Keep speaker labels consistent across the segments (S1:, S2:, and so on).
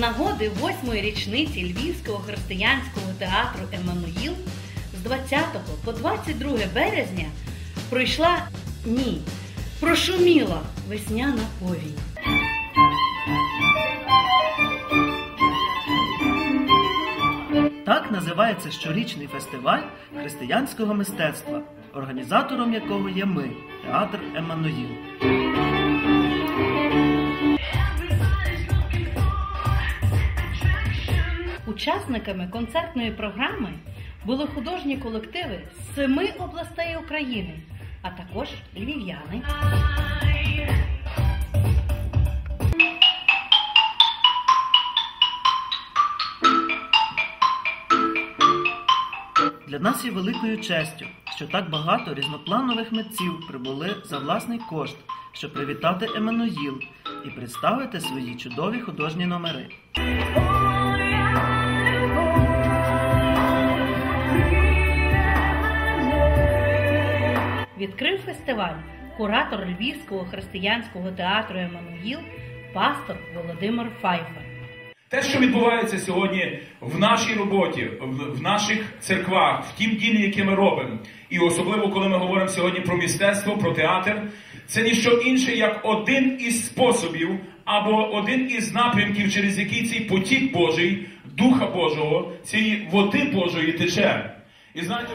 S1: нагоди восьмої річниці Львівського християнського театру Еммануїл з 20 по 22 березня пройшла ні, прошуміла весняна повінь.
S2: Так називається щорічний фестиваль християнського мистецтва, організатором якого є ми, театр Еммануїл.
S1: Учасниками концертної програми були художні колективи з семи областей України, а також львів'яни.
S2: Для нас є великою честю, що так багато різнопланових митців прибули за власний кошт, щоб привітати Еммануїл і представити свої чудові художні номери.
S1: Відкрив фестиваль куратор Львівського християнського театру Еммануїл, пастор Володимир Файфер.
S3: Те, що відбувається сьогодні в нашій роботі, в, наших церквах, в тім ділі, яке ми робимо, і особливо коли ми говоримо сьогодні про мистецтво, про театр, це ніщо інше, як один із способів або один із напрямків, через який цей потік Божий, Духа Божого, цієї води Божої тече. І знаєте,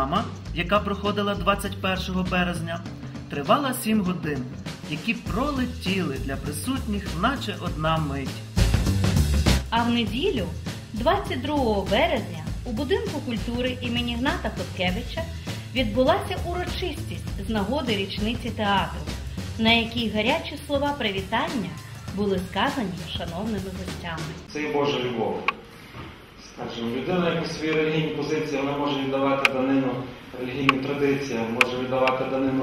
S2: програма, яка проходила 21 березня, тривала 7 годин, які пролетіли для присутніх, наче одна мить.
S1: А в неділю, 22 березня, у будинку культури імені Гната Хоткевича відбулася урочистість з нагоди річниці театру, на якій гарячі слова привітання були сказані шановними гостями.
S4: Це є Божа любов. Скажімо, людина якусь свої релігійні позиції, вона може віддавати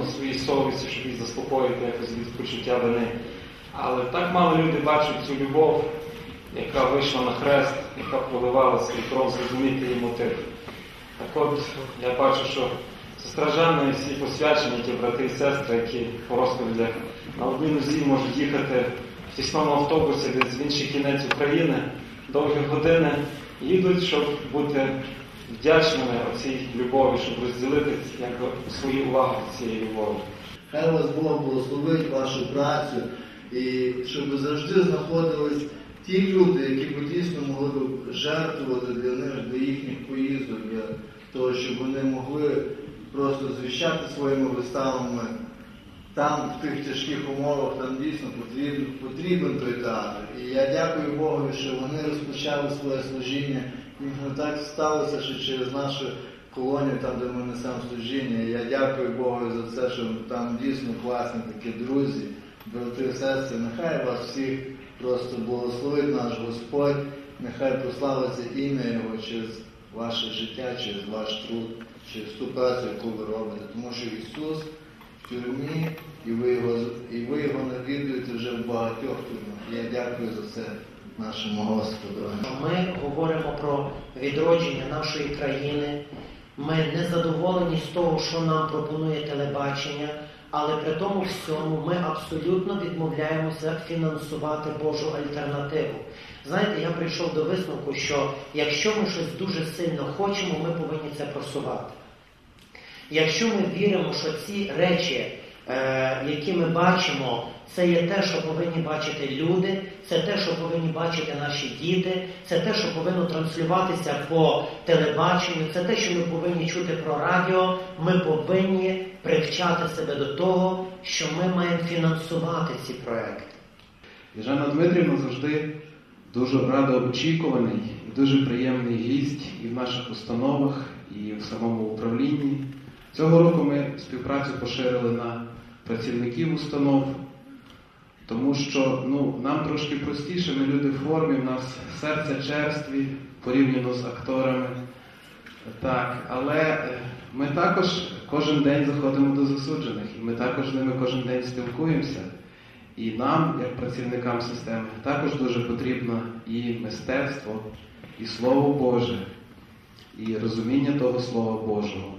S4: віддавати своїй совісті, щоб її заспокоїти якось від почуття вини. Але так мало люди бачать цю любов, яка вийшла на хрест, яка проливала свій кров, зрозуміти її мотив. Так от я бачу, що сестра і всі посвячені ті брати і сестри, які по розповідях на одній нозі можуть їхати в тісному автобусі десь в інший кінець України, довгі години, їдуть, щоб бути вдячними оцій любові, щоб розділити якби, свою увагу цієї любові.
S5: Хай вас Бог благословить вашу працю і щоб завжди знаходились ті люди, які б дійсно могли б жертвувати для них, для їхніх поїздок, для того, щоб вони могли просто звіщати своїми виставами. Там, в тих тяжких умовах, там дійсно потрібен, потрібен той театр. І я дякую Богу, що вони розпочали своє служіння. І так сталося, що через нашу колонію, там, де ми несемо служіння. Я дякую Богу за це, що там дійсно класні такі друзі, брати сестри. Нехай вас всіх просто благословить наш Господь, нехай прославиться ім'я Його через ваше життя, через ваш труд, через ту працю, яку ви робите. Тому що Ісус в тюрмі, і ви його, і ви його навідуєте вже в багатьох тюрмах. Я дякую за це нашому Господу.
S6: Ми говоримо про відродження нашої країни. Ми не задоволені з того, що нам пропонує телебачення, але при тому всьому ми абсолютно відмовляємося фінансувати Божу альтернативу. Знаєте, я прийшов до висновку, що якщо ми щось дуже сильно хочемо, ми повинні це просувати. Якщо ми віримо, що ці речі, е, які ми бачимо, це є те, що повинні бачити люди, це те, що повинні бачити наші діти, це те, що повинно транслюватися по телебаченню, це те, що ми повинні чути про радіо. Ми повинні привчати себе до того, що ми маємо фінансувати ці проекти.
S7: Жанна Дмитрівна завжди дуже радо очікуваний і дуже приємний гість і в наших установах, і в самому управлінні. Цього року ми співпрацю поширили на працівників установ, тому що ну, нам трошки простіше, ми люди в формі, в нас серце черстві порівняно з акторами. Так, але е, ми також кожен день заходимо до засуджених, і ми також з ними кожен день спілкуємося. І нам, як працівникам системи, також дуже потрібно і мистецтво, і Слово Боже. і розуміння того Слова Божого.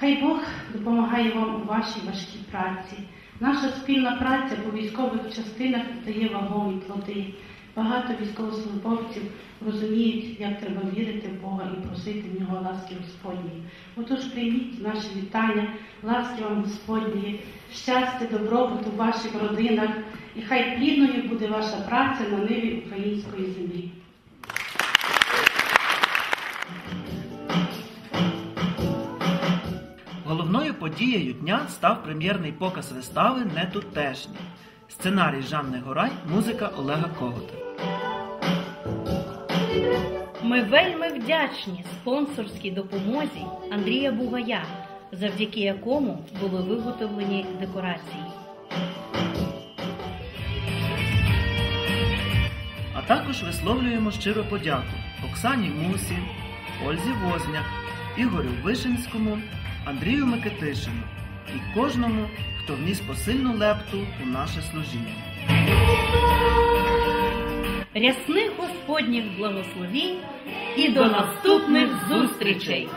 S8: Хай Бог допомагає вам у вашій важкій праці. Наша спільна праця по військових частинах дає вагомі плоди. Багато військовослужбовців розуміють, як треба вірити в Бога і просити в нього ласки Господньої. Отож прийміть наші вітання, ласки вам Господньої, щастя, добробуту в ваших родинах, і хай плідною буде ваша праця на ниві української землі.
S2: Подією дня став прем'єрний показ вистави Нетутешні. Сценарій Жанни Горай, музика Олега Когота.
S1: Ми вельми вдячні спонсорській допомозі Андрія Бугая, завдяки якому були виготовлені декорації.
S2: А також висловлюємо щиру подяку Оксані Мусі, Ользі Возняк, Ігорю Вишинському, Андрію Микитишину і кожному, хто вніс посильну лепту у наше служіння.
S1: Рясних Господніх благословінь і до наступних зустрічей!